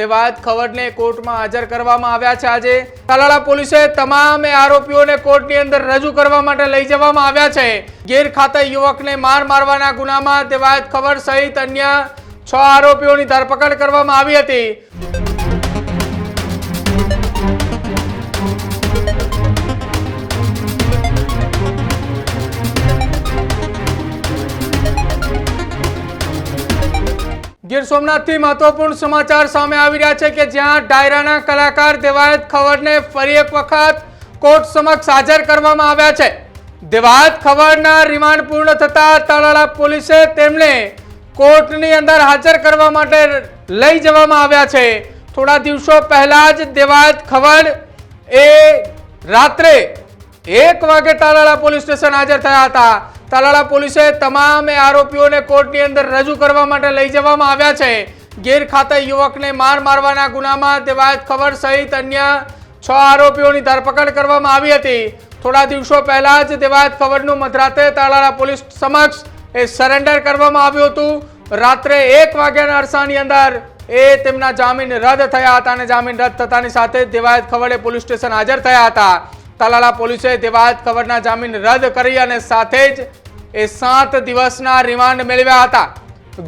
દેવાયત ખવડને કોર્ટમાં હાજર કરવામાં આવ્યા છે. આજે તાલાળા પોલીસે તમામે આરોપીઓને કોર્ટની અંદર રજૂ કરવા માટે લઈ જવામાં આવ્યા છે. ગીર ખાતે યુવકને માર મારવાના ગુનામાં દેવાયત ખવડ સહિત અન્ય છ આરોપીઓની ધરપકડ કરવામાં આવી હતી. ગીર સોમનાથથી મહત્વપૂર્ણ સમાચાર સામે આવી રહ્યા છે કે જ્યાં ડાયરાના કલાકાર દેવાયત ખવડને ફરી એક વખત કોર્ટ સમક્ષ હાજર કરવામાં આવ્યા છે. દેવાયત ખવડના રિમાન્ડ પૂર્ણ થતા તાલાળા પોલીસે તેમને કોર્ટની અંદર હાજર કરવા માટે લઈ જવામાં આવ્યા છે. થોડા દિવસો પહેલા જ દેવાયત ખવડ એ રાત્રે એક વાગે તાલાળા પોલીસ સ્ટેશન હાજર થયા હતા. તાલાળા પોલીસે તમામ આરોપીઓને કોર્ટની અંદર રજૂ કરવા માટે લઈ જવામાં આવ્યા છે. ગીર ખાતે યુવકને માર મારવાના ગુનામાં દેવાયત ખબર સહિત અન્ય છ આરોપીઓની ધરપકડ કરવામાં આવી હતી. થોડા દિવસો પહેલા જ દેવાયત ખબરનું મધરાતે તાલાળા પોલીસ સમક્ષ એ સરેન્ડર કરવામાં આવ્યું હતું. રાત્રે એક વાગ્યાના અરસાની અંદર એ તેમના જામીન રદ થયા હતા અને જામીન રદ થતાની સાથે દેવાયત ખવડે પોલીસ સ્ટેશન હાજર થયા હતા. તાલાળા પોલીસે દેવાયત ખબરના જામીન રદ કરી અને સાથે જ એ સાત દિવસના રિમાન્ડ મેળવ્યા હતા.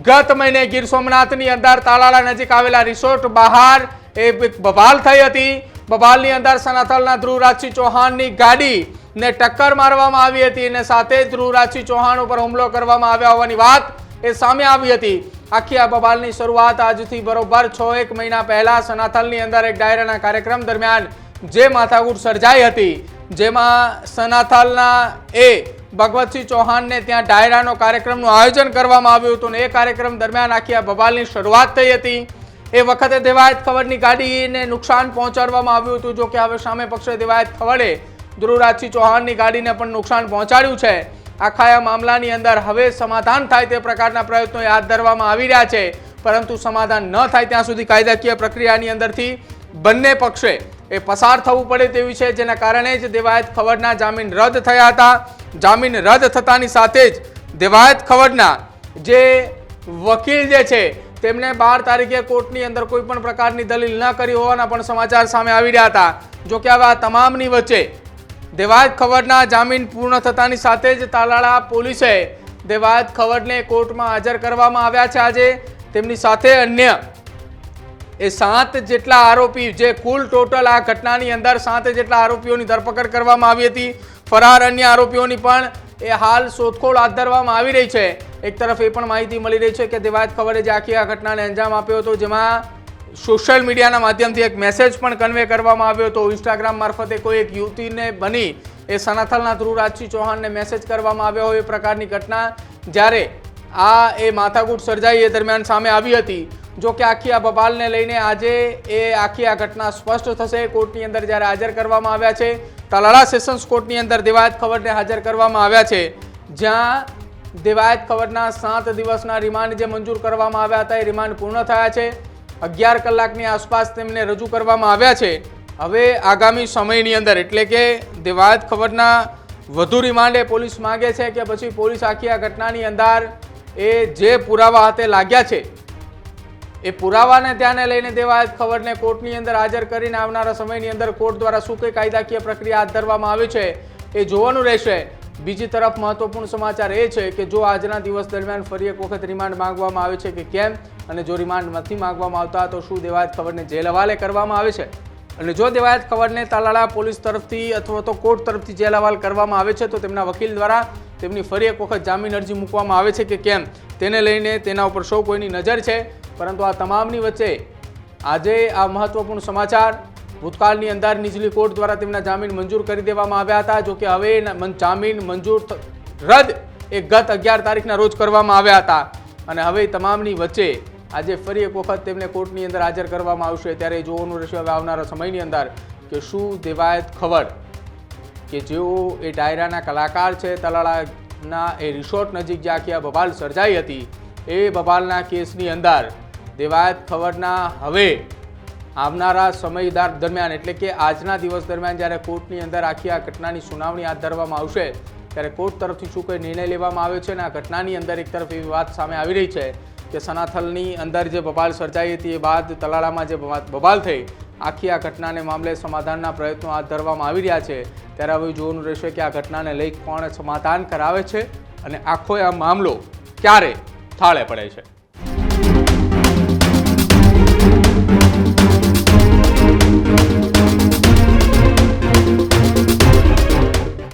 ગત મહિને ગીર સોમનાથની અંદર તાલાળા નજીક આવેલા રિસોર્ટ બહાર એ બબાલ થઈ હતી. બબાલની અંદર સનાથલના ધ્રુવરાજસિંહ ચૌહાણની ગાડી ને ટક્કર મારવામાં આવી હતી અને સાથે જ ધ્રુવરાજસિંહ ચૌહાણ ઉપર હુમલો કરવામાં આવ્યા હોવાની વાત એ સામે આવી હતી. આખી આ બબાલની શરૂઆત આજથી બરોબર છ એક મહિના પહેલા સનાથલની અંદર એક ડાયરાના કાર્યક્રમ દરમિયાન જે માથાકૂટ સર્જાઈ હતી, જેમાં સનાથાલના એ ભગવતસિંહ ચૌહાણને ત્યાં ડાયરાનો કાર્યક્રમનું આયોજન કરવામાં આવ્યું હતું અને એ કાર્યક્રમ દરમિયાન આખી આ બબાલની શરૂઆત થઈ હતી. એ વખતે દેવાયત ખવડની ગાડીને નુકસાન પહોંચાડવામાં આવ્યું હતું, જો કે હવે સામે પક્ષે દેવાયત ખવડે ધ્રુવરાજસિંહ ચૌહાણની ગાડીને પણ નુકસાન પહોંચાડ્યું છે. આખા આ મામલાની અંદર હવે સમાધાન થાય તે પ્રકારના પ્રયત્નો હાથ ધરવામાં આવી રહ્યા છે, પરંતુ સમાધાન ન થાય ત્યાં સુધી કાયદાકીય પ્રક્રિયાની અંદરથી બંને પક્ષે એ પસાર થવું પડે તેવી છે, જેના કારણે જ દેવાયત ખવડના જામીન રદ થયા હતા. જામીન રદ થતાની સાથે જ દેવાયત ખવડના જે વકીલ જે છે તેમણે બાર તારીખે કોર્ટની અંદર કોઈ પણ પ્રકારની દલીલ ન કરી હોવાના પણ સમાચાર સામે આવી રહ્યા હતા. જો કે હવે આ તમામની વચ્ચે દેવાયત ખવડના જામીન પૂર્ણ થતાની સાથે જ તાલાળા પોલીસે દેવાયત ખવડને કોર્ટમાં હાજર કરવામાં આવ્યા છે આજે. તેમની સાથે અન્ય એ સાત જેટલા આરોપી જે કુલ ટોટલ આ ઘટનાની અંદર સાત જેટલા આરોપીઓની ધરપકડ કરવામાં આવી હતી. ફરાર અન્ય આરોપીઓની પણ એ હાલ શોધખોળ હાથ ધરવામાં આવી રહી છે. એક તરફ એ પણ માહિતી મળી રહી છે કે દેવાજ ખબરે જે આખી આ ઘટનાને અંજામ આપ્યો હતો, જેમાં સોશિયલ મીડિયાના માધ્યમથી એક મેસેજ પણ કન્વે કરવામાં આવ્યો હતો. ઇન્સ્ટાગ્રામ મારફતે કોઈ એક યુવતીને બની એ સનાથલના ધ્રુવરાજસિંહ ચૌહાણને મેસેજ કરવામાં આવ્યો હોય એ પ્રકારની ઘટના જ્યારે આ એ માથાકૂટ સર્જાઈ એ દરમિયાન સામે આવી હતી. જો કે આખી આ બબાલને લઈને આજે એ આખી આ ઘટના સ્પષ્ટ થશે. કોર્ટની અંદર જ્યારે હાજર કરવામાં આવ્યા છે, તાલાળા સેશન્સ કોર્ટની અંદર દેવાયત ખબરને હાજર કરવામાં આવ્યા છે. જ્યાં દેવાયત ખબરના સાત દિવસના રિમાન્ડ જે મંજૂર કરવામાં આવ્યા હતા, એ રિમાન્ડ પૂર્ણ થયા છે. અગિયાર કલાકની આસપાસ તેમને રજૂ કરવામાં આવ્યા છે. હવે આગામી સમયની અંદર, એટલે કે દેવાયત ખબરના વધુ રિમાન્ડ પોલીસ માગે છે કે પછી પોલીસ આખી આ ઘટનાની અંદર એ જે પુરાવા હાથે લાગ્યા છે એ પુરાવાને ધ્યાને લઈને દેવાયત ખબરને કોર્ટની અંદર હાજર કરીને આવનારા સમયની અંદર કોર્ટ દ્વારા શું કઈ કાયદાકીય પ્રક્રિયા હાથ ધરવામાં આવી છે એ જોવાનું રહેશે. બીજી તરફ મહત્વપૂર્ણ સમાચાર એ છે કે જો આજના દિવસ દરમિયાન ફરી એક વખત રિમાન્ડ માંગવામાં આવે છે કે કેમ અને જો રિમાન્ડ નથી માંગવામાં આવતા તો શું દેવાયત ખબરને જેલ હવાલે કરવામાં આવે છે? અને જો દેવાયત ખબરને તાલાળા પોલીસ તરફથી અથવા તો કોર્ટ તરફથી જેલ હવાલ કરવામાં આવે છે તો તેમના વકીલ દ્વારા તેમની ફરી એક વખત જામીન અરજી મૂકવામાં આવે છે કે કેમ? તેને લઈને તેના ઉપર સૌ કોઈની નજર છે. પરંતુ આ તમામની વચ્ચે આજે આ મહત્વપૂર્ણ સમાચાર ભૂતકાળની અંદર નીચલી કોર્ટ દ્વારા તેમના જામીન મંજૂર કરી દેવામાં આવ્યા હતા જો કે હવે મન- જામીન મંજૂર રદ એ ગત અગિયાર તારીખના રોજ કરવામાં આવ્યા હતા. અને હવે તમામની વચ્ચે આજે ફરી એક વખત તેમને કોર્ટની અંદર હાજર કરવામાં આવશે. ત્યારે જોવાનું રહેશે હવે આવનારા સમયની અંદર કે શું દેવાયત ખબર કે જેઓ એ ડાયરાના કલાકાર છે, તલાળાના એ રિસોર્ટ નજીક જે આખી આ બબાલ સર્જાઈ હતી, એ બબાલના કેસની અંદર દેવાયત ખબરના હવે આવનારા સમય દરમિયાન, એટલે કે આજના દિવસ દરમિયાન જ્યારે કોર્ટની અંદર આખી આ ઘટનાની સુનાવણી હાથ ધરવામાં આવશે, ત્યારે કોર્ટ તરફથી શું કોઈ નિર્ણય લેવામાં આવ્યો છે અને આ ઘટનાની અંદર એક તરફ એવી વાત સામે આવી રહી છે કે સનાથલની અંદર જે બબાલ સર્જાઈ હતી, એ બાદ તલાળામાં જે બબા- બબાલ થઈ, આખી આ ઘટનાને મામલે સમાધાનના પ્રયત્નો હાથ ધરવામાં આવી રહ્યા છે. ત્યારે હવે જોવાનું રહેશે કે આ ઘટનાને લઈ કોણ સમાધાન કરાવે છે અને આખો આ મામલો ક્યારે થાળે પડે છે.